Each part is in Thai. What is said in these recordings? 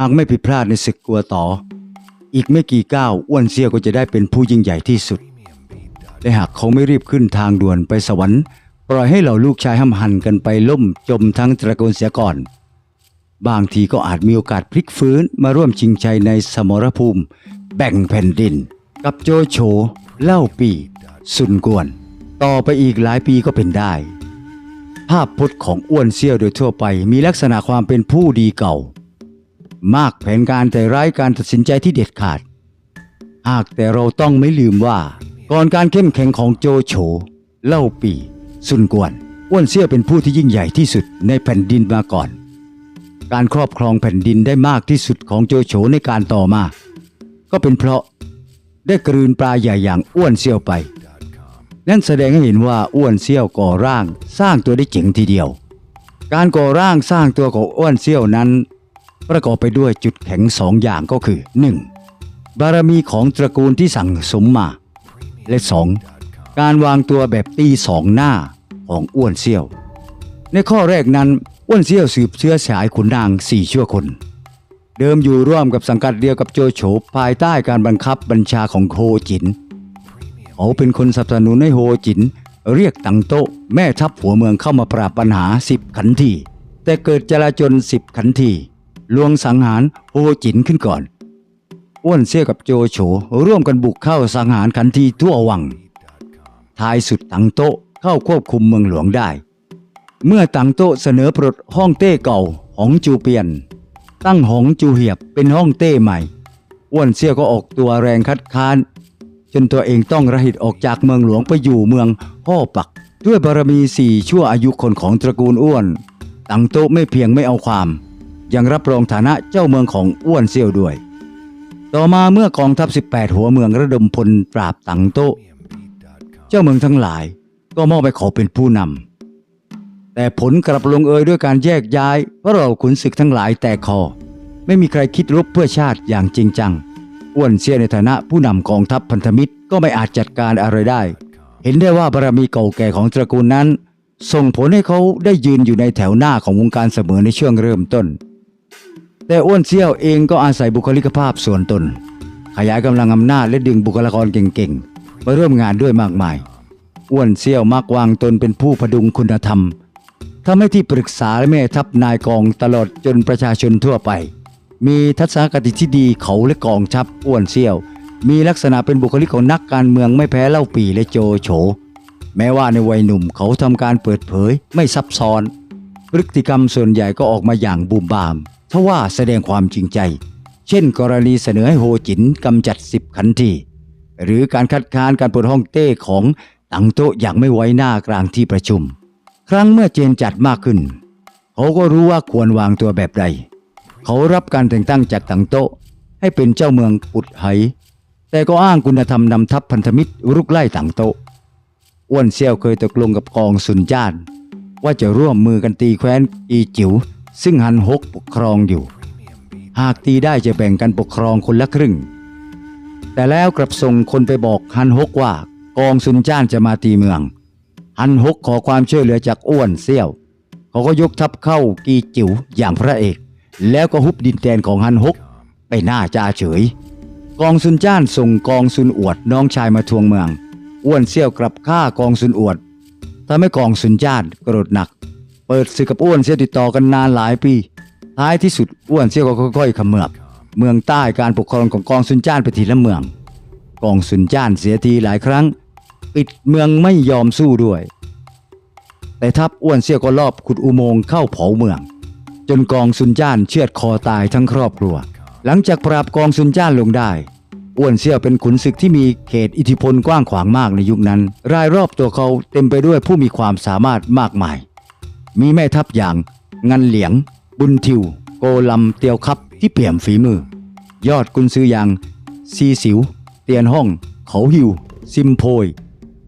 หากไม่ผิดพลาดในศึกกัวต่อ อีกไม่กี่ก้าวอ้วนเซี่ยวก็จะได้เป็นผู้ยิ่งใหญ่ที่สุด และหากเขาไม่รีบขึ้นทางด่วนไปสวรรค์ ปล่อยให้เหล่าลูกชายห้ำหันกันไปล่มจมทั้งตระกูลเสียก่อน บางทีก็อาจมีโอกาสพลิกฟื้นมาร่วมชิงชัยในสมรภูมิ แบ่งแผ่นดิน กับโจโฉเล่าปี สุนกวน ต่อไปอีกหลายปีก็เป็นได้ ภาพพจน์ของอ้วนเซี่ยวโดยทั่วไปมีลักษณะความเป็นผู้ดีเก่า มากแผนการแต่ร้ายการตัดสินใจที่เด็ดขาด หากแต่เราต้องไม่ลืมว่า ก่อนการเข้มแข็งของโจโฉ เล่าปี สุนกวนอ้วนเซี่ยวเป็นผู้ที่ยิ่งใหญ่ที่สุดในแผ่นดินมาก่อน การครอบครองแผ่นดินได้มากที่สุดของโจโฉในการต่อมา ก็เป็นเพราะได้กลืนปลาใหญ่อย่างอ้วนเซี่ยวไป นั่นแสดงให้เห็นว่าอ้วนเซี่ยวก่อร่างสร้างตัวได้เจ๋งทีเดียว การก่อร่างสร้างตัวของอ้วนเซี่ยวนั้น ประกอบไปด้วยจุดแข็งสองอย่างก็คือ 1. บารมีของตระกูลที่สั่งสมมา และ 2. การวางตัวแบบตีสองหน้าของอ้วนเซี่ยว ในข้อแรกนั้นอ้วนเซี่ยวสืบเชื้อสายขุนนางสี่ชั่วคน เดิมอยู่ร่วมกับสังกัดเดียวกับโจโฉภายใต้การบังคับบัญชาของโฮจินเขาเป็นคนสนับสนุนให้โฮจินเรียกตังโตแม่ทัพหัวเมืองเข้ามาปราบปัญหาสิบขันทีแต่เกิดจลาจลสิบขันที ลวงสังหารโฮจินขึ้นก่อน อ้วนเซี่ยกับโจโฉร่วมกันบุกเข้าสังหารขันทีทั่ววัง ท้ายสุดตังโตะเข้าควบคุมเมืองหลวงได้ เมื่อตังโตะเสนอปลดห้องเต้เก่าหองจูเปียน ตั้งหองจูเหียบเป็นห้องเต้ใหม่ อ้วนเซี่ยก็ออกตัวแรงคัดค้าน จนตัวเองต้องระหิตออกจากเมืองหลวงไปอยู่เมืองห่อปัก ด้วยบารมีสี่ชั่วอายุคนของตระกูลอ้วน ตังโตะไม่เพียงไม่เอาความ ยังรับรองฐานะเจ้าเมืองของอ้วนเซี่ยวด้วย ต่อมาเมื่อกองทัพ 18 หัวเมืองระดมพลปราบตังโตะเจ้าเมืองทั้งหลายก็มอบให้เขาเป็นผู้นำแต่ผลกลับลงเอยด้วยการแยกย้ายเพราะเราขุนศึกทั้งหลายแตกคอ ไม่มีใครคิดรบเพื่อชาติอย่างจริงจังอ้วนเซี่ยในฐานะผู้นำกองทัพพันธมิตรก็ไม่อาจจัดการอะไรได้ เห็นได้ว่าบารมีเก่าแก่ของตระกูลนั้น ส่งผลให้เขาได้ยืนอยู่ในแถวหน้าของวงการเสมอในช่วงเริ่มต้น แต่อ้วนเซี่ยวเองก็อาศัยบุคลิกภาพส่วนตน ขยายกำลังอำนาจและดึงบุคลากรเก่งๆมาร่วมงานด้วยมากมาย อ้วนเซี่ยวมักวางตนเป็นผู้พดุงคุณธรรมทำให้ที่ปรึกษาและแม่ทัพนายกองตลอดจนประชาชนทั่วไป มีทัศนคติที่ดีเขาและกองทัพอ้วนเซี่ยว มีลักษณะเป็นบุคลิกของนักการเมืองไม่แพ้เล่าปีและโจโฉแม้ว่าในวัยหนุ่มเขาทำการเปิดเผยไม่ซับซ้อน พฤติกรรมส่วนใหญ่ก็ออกมาอย่างบูมบาม ทว่าแสดงความจริงใจ เช่น กรณีเสนอให้โฮจินกำจัดสิบขันทีหรือการคัดค้านการปิดห้องเต้ของตังโตอย่างไม่ไว้หน้ากลางที่ประชุม ครั้งเมื่อเจนจัดมากขึ้น เขาก็รู้ว่าควรวางตัวแบบใด เขารับการแต่งตั้งจากตังโตให้เป็นเจ้าเมืองปุดไหแต่ก็อ้างคุณธรรมนำทัพพันธมิตรรุกไล่ตังโตอ้วนเซี่ยวเคยตกลงกับกองสุนจ้าน ว่าจะร่วมมือกันตีแคว้นอีจิ๋ว ซึ่งฮันฮกปกครองอยู่ หากตีได้จะแบ่งกันปกครองคนละครึ่ง แต่แล้วกลับส่งคนไปบอกฮันฮกว่ากองซุนจ้านจะมาตีเมือง ฮันฮกขอความช่วยเหลือจากอ้วนเซี่ยว เขาก็ยกทัพเข้ากีจิ๋วอย่างพระเอก แล้วก็ฮุบดินแดนของฮันฮกไปหน้าจ่าเฉย กองซุนจ้านส่งกองซุนอวดน้องชายมาทวงเมือง อ้วนเซี่ยวกลับฆ่ากองซุนอวดทำให้กองซุนจ้านโกรธหนัก เปิดศึกกับอ้วนเซี่ยติดต่อกันนานหลายปี ท้ายที่สุดอ้วนเซี่ยก็ค่อยๆขมือบเมืองใต้การปกครองของกองซุนจ้านไปทีละเมือง กองซุนจ้านเสียทีหลายครั้ง ปิดเมืองไม่ยอมสู้ด้วย แต่ทัพอ้วนเซี่ยก็ลอบขุดอุโมงค์เข้าเผาเมือง จนกองซุนจ้านเชือดคอตายทั้งครอบครัว หลังจากปราบกองซุนจ้านลงได้อ้วนเซี่ยวเป็นขุนศึกที่มีเขตอิทธิพลกว้างขวางมากในยุคนั้น รายรอบตัวเขาเต็มไปด้วยผู้มีความสามารถมากมาย มีแม่ทัพอย่างงันเหลียง บุญทิว โกลำเตียวคับที่เปี่ยมฝีมือ ยอดกุนซืออย่าง ซีสิว เตียนห้อง เขาหิว ซิมโพย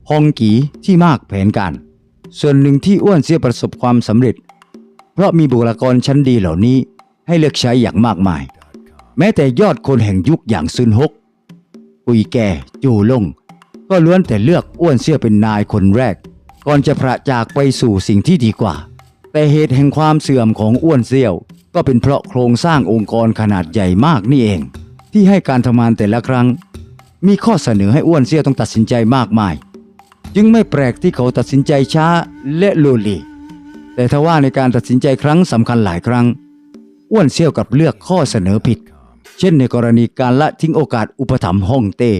ฮองกีที่มากแผนการ ส่วนหนึ่งที่อ้วนเสียประสบความสำเร็จ เพราะมีบุคลากรชั้นดีเหล่านี้ให้เลือกใช้อย่างมากมาย แม้แต่ยอดคนแห่งยุคอย่างซุนฮกปุยแก่จูลง ก็ล้วนแต่เลือกอ้วนเสียเป็นนายคนแรก ก่อนจะพระจากไปสู่สิ่งที่ดีกว่า แต่เหตุแห่งความเสื่อมของอ้วนเซี่ยว ก็เป็นเพราะโครงสร้างองค์กรขนาดใหญ่มากนี่เอง ที่ให้การทำงานแต่ละครั้ง มีข้อเสนอให้อ้วนเซี่ยวต้องตัดสินใจมากมาย จึงไม่แปลกที่เขาตัดสินใจช้าและโลเลแต่ทว่าในการตัดสินใจครั้งสำคัญหลายครั้ง อ้วนเซี่ยวกับเลือกข้อเสนอผิด เช่นในกรณีการละทิ้งโอกาสอุปถัมภ์ฮ่องเต้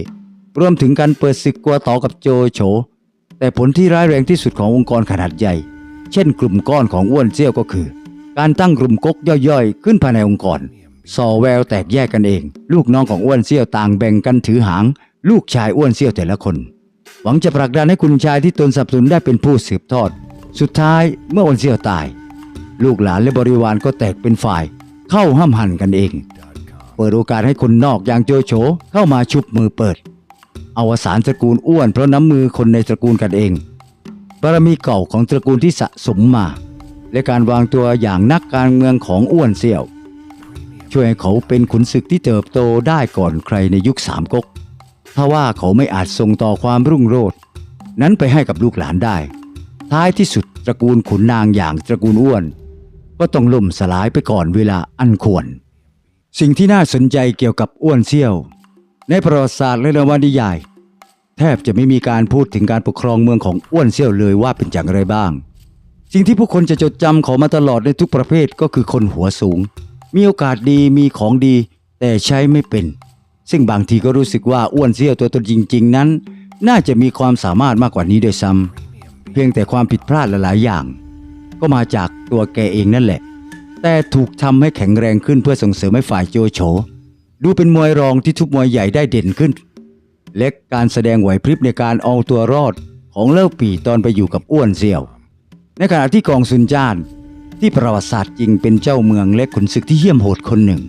รวมถึงการเปิดศึกกัวต่อกับโจโฉแต่ผลที่ร้ายแรงที่สุดขององค์กรขนาดใหญ่ เช่นกลุ่มก้อนของอ้วนเซี่ยวก็คือ การตั้งกลุ่มก๊กย่อยๆ ขึ้นภายในองค์กรส่อแววแตกแยกกันเอง ลูกน้องของอ้วนเซี่ยวต่างแบ่งกันถือหาง ลูกชายอ้วนเซี่ยวแต่ละคน หวังจะผลักดันให้คุณชายที่ตนสนับสนุนได้เป็นผู้สืบทอด สุดท้ายเมื่ออ้วนเซี่ยวตาย ลูกหลานและบริวารก็แตกเป็นฝ่าย เข้าห้ามหันกันเอง เปิดโอกาสให้คนนอกอย่างโจโฉเข้ามาชุบมือเปิดอวสานตระกูลอ้วนเพราะน้ำมือคนในตระกูลกันเอง บารมีเก่าของตระกูลที่สะสมมา และการวางตัวอย่างนักการเมืองของอ้วนเสี่ยว ช่วยให้เขาเป็นขุนศึกที่เติบโตได้ก่อนใครในยุคสามก๊กถ้าว่าเขาไม่อาจส่งต่อความรุ่งโรจน์นั้นไปให้กับลูกหลานได้ ท้ายที่สุดตระกูลขุนนางอย่างตระกูลอ้วน ก็ต้องล่มสลายไปก่อนเวลาอันควร สิ่งที่น่าสนใจเกี่ยวกับอ้วนเซี่ยว ในประวัติศาสตร์และนวนิยาย แทบจะไม่มีการพูดถึงการปกครองเมืองของอ้วนเซี่ยวเลยว่าเป็นอย่างไรบ้าง สิ่งที่ผู้คนจะจดจำเขามาตลอดในทุกประเภทก็คือคนหัวสูง มีโอกาสดีมีของดี แต่ใช้ไม่เป็น ซึ่งบางทีก็รู้สึกว่าอ้วนเซี่ยวตัวตนจริง ๆ นั้น น่าจะมีความสามารถมากกว่านี้โดวยซ้ำเพียงแต่ความผิดพลาดหลายๆอย่าง ก็มาจากตัวแกเองนั่นแหละ แต่ถูกทำให้แข็งแรงขึ้นเพื่อส่งเสริมให้ฝ่ายโจโฉดูเป็นมวยรองที่ทุบมวยใหญ่ได้เด่นขึ้น และการแสดงไหวพริบในการเอาตัวรอดของเล่าปี่ตอนไปอยู่กับอ้วนเซี่ยว ในขณะที่กองซุนจ้าน ที่ประวัติศาสตร์จริงเป็นเจ้าเมืองและขุนศึกที่เหี้ยมโหดคนหนึ่ง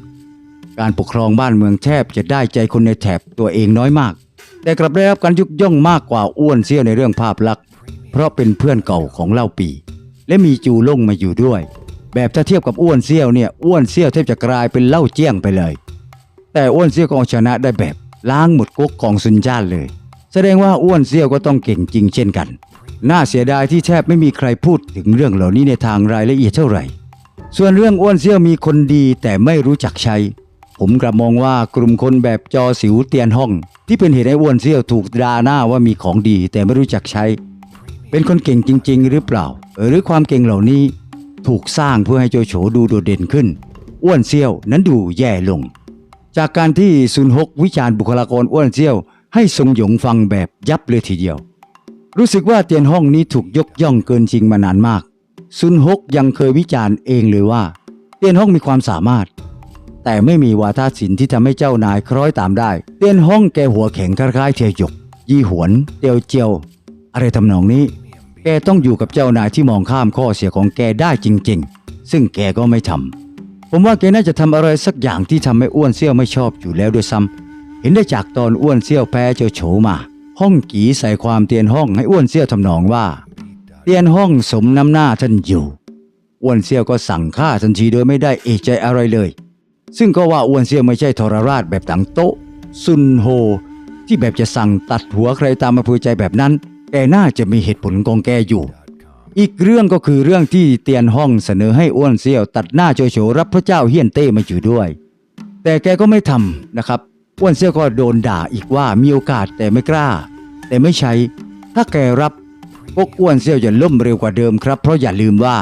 การปกครองบ้านเมืองแทบจะได้ใจคนในแถบตัวเองน้อยมาก แต่กลับได้รับการยกย่องมากกว่าอ้วนเซี่ยวในเรื่องภาพลักษณ์ เพราะเป็นเพื่อนเก่าของเล่าปี และมีจูล่งมาอยู่ด้วย แบบถ้าเทียบกับอ้วนเซี่ยวเนี่ยอ้วนเซี่ยวแทบจะกลายเป็นเล่าเจี้ยงไปเลย แต่อ้วนเซี่ยวก็เอาชนะได้แบบ ล้างหมดก๊กของซุนจ้านเลย แสดงว่าอ้วนเซี่ยวก็ต้องเก่งจริงเช่นกัน น่าเสียดายที่แทบไม่มีใครพูดถึงเรื่องเหล่านี้ในทางรายละเอียดเท่าไหร่ ส่วนเรื่องอ้วนเซี่ยวมีคนดีแต่ไม่รู้จักใช้ ผมกลับมองว่ากลุ่มคนแบบจอสิวเตียนห้อง ที่เป็นเหตุให้อ้วนเซี่ยวถูกดาหน้าว่ามีของดีแต่ไม่รู้จักใช้ เป็นคนเก่งจริง ๆ หรือเปล่า หรือความเก่งเหล่านี้ถูกสร้างเพื่อให้โจโฉดูโดดเด่นขึ้น อ้วนเซี่ยวนั้นดูแย่ลง จากการที่ซุนฮกวิจารณ์บุคลากรอ้วนเซี่ยว ให้ทรงหยงฟังแบบยับเลยทีเดียว รู้สึกว่าเตียนห้องนี้ถูกยกย่องเกินจริงมานานมากซุนฮกยังเคยวิจารณ์เองเลยว่า เตียนห้องมีความสามารถ แต่ไม่มีวาทศิลป์ที่ทำให้เจ้านายคล้อยตามได้ เตียนห้องแกหัวแข็งคล้ายๆเทียหยก ยี่หวน เตียวเจียว อะไรทำนองนี้ แกต้องอยู่กับเจ้านายที่มองข้ามข้อเสียของแกได้จริง ๆ ซึ่งแกก็ไม่ทำ ผมว่าแกน่าจะทำอะไรสักอย่างที่ทำให้อ้วนเซี่ยวไม่ชอบอยู่แล้วด้วยซ้ำเห็นได้จากตอนอ้วนเซี่ยวแพ้เจ้าโฉมา ห้องกีใส่ความเตียนห้องให้อ้วนเซี่ยวทำนองว่า เตียนห้องสมน้ำหน้าท่านอยู่ อ้วนเซี่ยวก็สั่งฆ่าทันทีโดยไม่ได้เอะใจอะไรเลย ซึ่งก็ว่าอ้วนเซี่ยวไม่ใช่ทรราชแบบตังโต๊ะซุนโฮ ที่แบบจะสั่งตัดหัวใครตามมาพูใจแบบนั้นแกน่าจะมีเหตุผลของแกอยู่ อีกเรื่องก็คือเรื่องที่เตียนห้องเสนอให้อ้วนเซี่ยว ตัดหน้าโจโฉรับพระเจ้าเฮียนเต้มาอยู่ด้วย แต่แกก็ไม่ทำนะครับอ้วนเซี่ยวก็โดนด่าอีกว่ามีโอกาสแต่ไม่กล้า แต่ไม่ใช้ ถ้าแกรับพวกอ้วนเซี่ยวจะล่มเร็วกว่าเดิมครับเพราะอย่าลืมว่า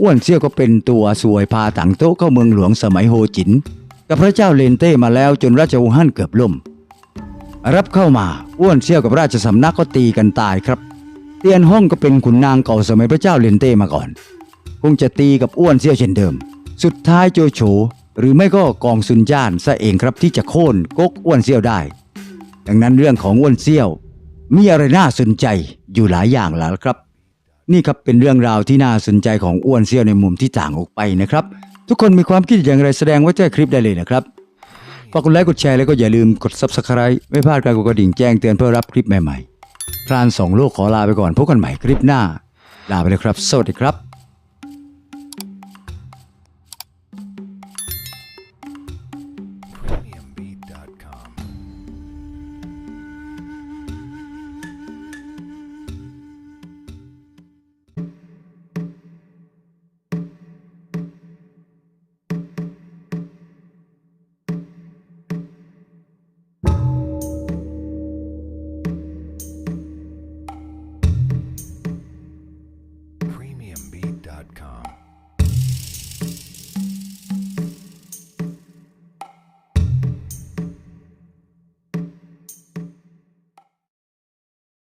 อ้วนเซี่ยวก็เป็นตัวสวยพาถังโต๊ะเข้าเมืองหลวงสมัยโฮจินกับพระเจ้าเลนเต้มาแล้วจนราชวงศ์ฮั่นเกือบล่ม รับเข้ามาอ้วนเซี่ยวกับราชสำนักก็ตีกันตายครับ เตียนห้องก็เป็นขุนนางเก่าสมัยพระเจ้าเลนเต้มาก่อน คงจะตีกับอ้วนเซี่ยวเช่นเดิม สุดท้ายโจโฉหรือไม่ก็กองซุนจ้านซะเองครับที่จะโค่นกกอ้วนเซี่ยวได้ ดังนั้นเรื่องของอ้วนเซี่ยว มีอะไรน่าสนใจอยู่หลายอย่างแล้วครับ นี่ครับเป็นเรื่องราวที่น่าสนใจของอ้วนเซี่ยวในมุมที่ต่างออกไปนะครับ ทุกคนมีความคิดอย่างไรแสดงไว้ใต้คลิปได้เลยนะครับฝากกดไลค์กดแชร์แล้วก็อย่าลืมกด Subscribe ไม่พลาดการกดกระดิ่งแจ้งเตือนเพื่อรับคลิปใหม่ๆ พรานสองโลกขอลาไปก่อนพบกันใหม่คลิปหน้า ลาไปเลยครับ สวัสดีครับ